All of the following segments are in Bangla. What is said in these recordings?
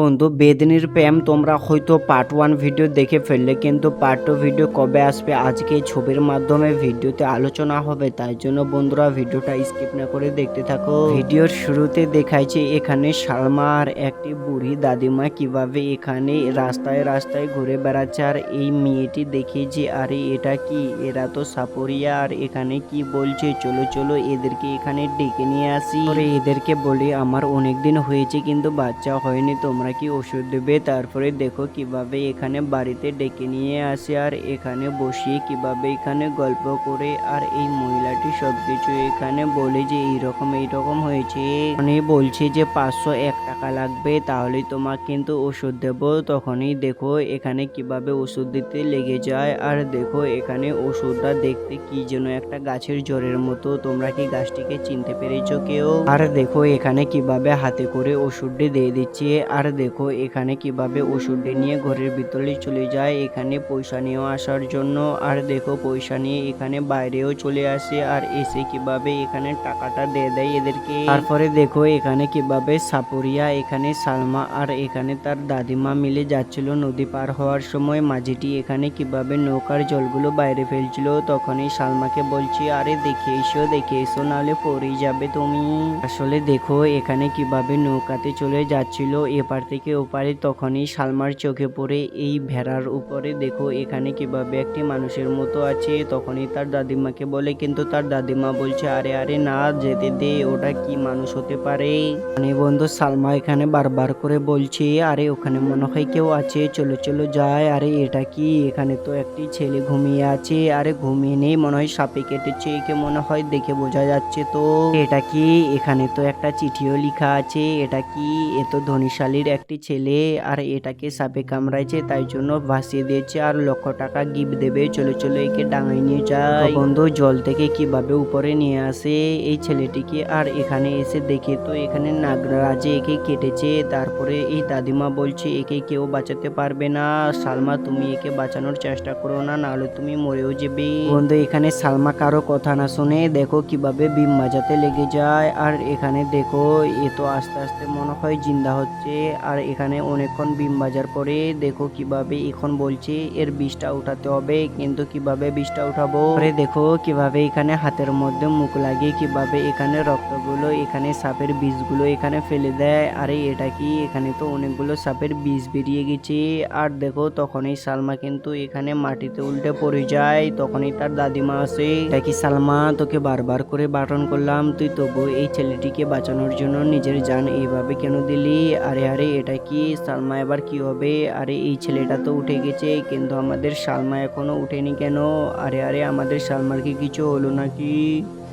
বন্ধু, বেদনির প্রেম তোমরা হয়তো পার্ট ওয়ান ভিডিও দেখে ফেললে, কিন্তু পার্ট টু ভিডিও কবে আসবে? আজকে ছবির মাধ্যমে ভিডিওতে আলোচনা হবে, তাই জন্য বন্ধুরা ভিডিওটা স্কিপ না করে দেখতে থাকো। ভিডিওর শুরুতে দেখাইছে এখানে সালমা আর একটি বুড়ি দাদিমা কীভাবে এখানে রাস্তায় রাস্তায় ঘুরে বেড়াচ্ছে, আর এই মেয়েটি দেখে যে, আরে, এটা কি? এরা তো সাপরিয়া, আর এখানে কি বলছে? চলো চলো, এদেরকে এখানে ডেকে নিয়ে আসি। এদেরকে বলি, আমার অনেক দিন হয়েছে, কিন্তু বাচ্চা হয়নি তোমরা। কি ওষুধ দেবে? তারপরে দেখো কীভাবে এখানে বাড়িতে ডেকে নিয়ে আসে আর এখানে বসিয়ে কীভাবে এখানে গল্প করে। আর এই মহিলাটি সবকিছু এখানে বলে যে, এইরকম এইরকম হয়েছে। মানে বলছে যে, পাঁচশো এক টাকা লাগবে, তাহলে তোমার কিন্তু ওষুধ দেব। তখনই দেখো এখানে কীভাবে ওষুধ দিতে লেগে যায়। আর দেখো এখানে ওষুধটা দেখতে কি যেন একটা গাছের জোরের মতো। তোমরা কি গাছটিকে চিনতে পেরেছ কেউ? আর দেখো এখানে কীভাবে হাতে করে ওষুধটি দিয়ে দিচ্ছে। আর দেখো, এখানে কীভাবে ওষুধটি নিয়ে ঘরের ভিতরে চলে যায়, এখানে পয়সা নিয়েও আসার জন্য। আর দেখো, পয়সা নিয়ে এখানে বাইরেও চলে আসে আর এসে কীভাবে এখানে টাকাটা দিয়ে দেয় এদেরকে। তারপরে দেখো, এখানে কীভাবে সাপুরিয়া, এখানে সালমা আর এখানে তার দাদিমা মিলে যাচ্ছিল নদী পার হওয়ার সময়। মাঝিটি এখানে কীভাবে নৌকার জলগুলো বাইরে ফেলছিল, তখনই সালমাকে বলছি, আরে দেখে এসো দেখে এসো, নাহলে পড়েই যাবে তুমি। আসলে দেখো, এখানে কীভাবে নৌকাতে চলে যাচ্ছিল, এপার থেকে ওপারে তখনই সালমার চোখে পড়ে এই ভেড়ার উপরে, দেখো, এখানে কীভাবে একটি মানুষের মতো আছে। তখনই তার দাদিমাকে বলে, কিন্তু তার দাদিমা বলছে, আরে আরে, না, যেতে দে, ওটা কি মানুষ হতে পারে? মানে বন্ধু, সালমা এখানে বারবার করে বলছে, আরে, ওখানে মনে হয় কেউ আছে, চলো চলো যায় আরে, এটা কি? এখানে তো একটি ছেলে ঘুমিয়ে আছে। আরে, ঘুমিয়ে নেই, মনে হয় সাপে কেটেছে, একে মনে হয় দেখে বোঝা যাচ্ছে তো। এটা কি? এখানে তো একটা চিঠিও লেখা আছে, এটা কি? এ তো ধনীশালীর একটি ছেলে আর এটাকে সাপে কামড়াইছে তাই জন্য ভাসিয়ে দিয়েছে আর লক্ষ টাকা গিফট দেবে। চলে চলে একে ডাঙায় নিয়ে যায় বন্ধু জল থেকে কীভাবে উপরে নিয়ে আসে এই ছেলেটিকে? আর এখানে এসে দেখে তো এখানে নাগরাজে একে কেটেছে। তারপরে এই দাদিমা বলছে একে কেউ বাঁচাতে পারবে না। সালমা তুমি একে বাঁচানোর চেষ্টা করো না নাহলে তুমি মরেও যাবে। বন্ধু এখানে সালমা কারও কথা না শুনে দেখো কীভাবে বিম বাজাতে লেগে যায়। আর এখানে দেখো এ তো আস্তে আস্তে মনে হয় জিন্দা হচ্ছে। আর এখানে অনেকক্ষণ বিম বাজার পরে দেখো কীভাবে এখন বলছে এর বিষটা উঠাতে হবে, কিন্তু কীভাবে বিষটা উঠাবো? আরে দেখো কীভাবে এখানে হাতের মধ্যে মুখ লাগিয়ে কীভাবে এখানে রক্তগুলো, এখানে সাপের বীজগুলো এখানে ফেলে দেয়। আরে এটা কি? এখানে তো অনেকগুলো সাপের বীজ বেরিয়ে গেছে। আর দেখো তখনই সালমা কিন্তু এখানে মাটিতে উল্টে পড়ে যায়। তখনই তার দাদিমা আসে। দেখি সালমা? তোকে বারবার করে বারণ করলাম। তুই তবু এই ছেলেটিকে বাঁচানোর জন্য নিজের জান এইভাবে কেন দিলি? আরে আরে এটা কি? সালমা, এবার কি হবে? আরে, এই ছেলেটা তো উঠে গেছে, কিন্তু আমাদের সালমা এখনও উঠেনি কেন? আরে আরে, আমাদের সালমার কি কিছু হলো নাকি?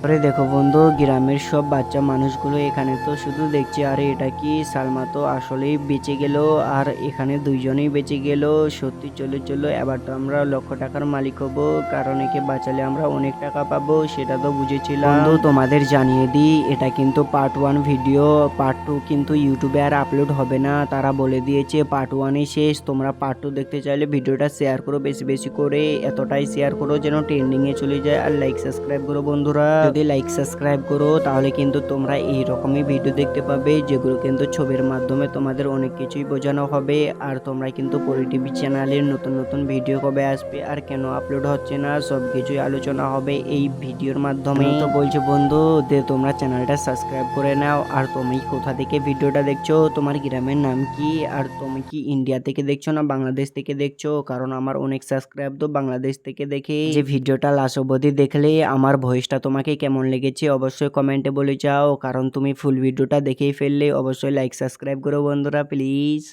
আরে দেখো বন্ধু, গ্রামের সব বাচ্চা মানুষগুলো এখানে তো শুধু দেখছে, আরে এটা কি? সালমা তো আসলেই বেঁচে গেল, আর এখানে দুইজনেই বেঁচে গেল। সত্যি চলো চলো, এবার তো আমরা লক্ষ টাকার মালিক হব, কারণ একে বাঁচালে আমরা অনেক টাকা পাবো, সেটা তো বুঝেছিলাম। বন্ধু, তোমাদের জানিয়ে দিই, এটা কিন্তু part one video part two কিন্তু ইউটিউবে আর আপলোড হবে না। তারা বলে দিয়েছে পার্ট ওয়ানই শেষ, তোমরা পার্ট টু দেখতে চাইলে ভিডিওটা শেয়ার করো বেশি বেশি করে, এতটাই শেয়ার করো যেন ট্রেন্ডিংয়ে চলে যায়, আর লাইক সাবস্ক্রাইব করো বন্ধুরা। যদি লাইক সাবস্ক্রাইব করো তাহলে কিন্তু তোমরা এই রকমই ভিডিও দেখতে পাবে যেগুলো কিন্তু ছবির মাধ্যমে তোমাদের অনেক কিছুই বোঝানো হবে। আর তোমরা কিন্তু পরি টিভি চ্যানেলের নতুন নতুন ভিডিও কবে আসবে আর কেন আপলোড হচ্ছে না সব কিছুই আলোচনা হবে এই ভিডিওর মাধ্যমে। তো বলছে বন্ধু যে তোমরা চ্যানেলটা সাবস্ক্রাইব করে নাও। আর তুমি কোথা থেকে ভিডিওটা দেখছ? তোমার গ্রামের নাম কি? আর তুমি কি ইন্ডিয়া থেকে দেখছ না বাংলাদেশ থেকে দেখছ? কারণ আমার অনেক সাবস্ক্রাইব তো বাংলাদেশ থেকে দেখে। যে ভিডিওটা লাস্ট অবধি দেখলে আমার ভয়েসটা তোমাকে কেমন লেগেছে অবশ্যই কমেন্টে বলে যাও, কারণ তুমি ফুল ভিডিওটা দেখেই ফেললে। অবশ্যই লাইক সাবস্ক্রাইব করো বন্ধুরা প্লিজ